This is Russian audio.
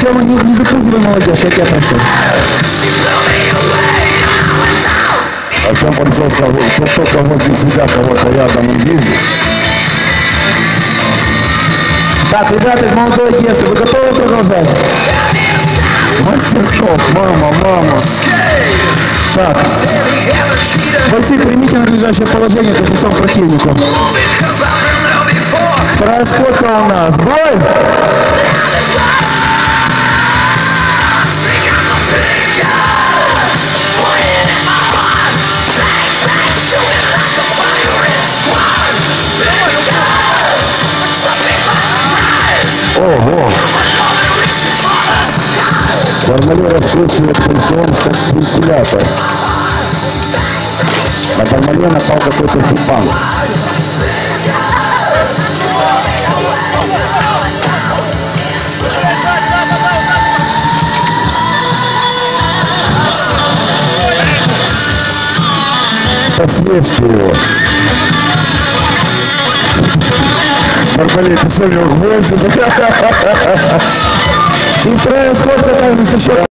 Тёма, не, не запугивай молодежь, я тебя прошу. А там полицейский сказал, кто только возле себя кого-то рядом увидит, Так, ребята из молодой Одессы, вы готовы продолжать? мастерство, мама, мама. Так. Бойцы, примите надлежащее положение к лицом противнику. Вторая сходка у нас. Бой! Ого! Бармале раскручивает пенсион как вентилятор. На Бармале напал какой-то хипан. Послушайте его. Барбалей, ты что, у него гвозди? И сходка также со счетом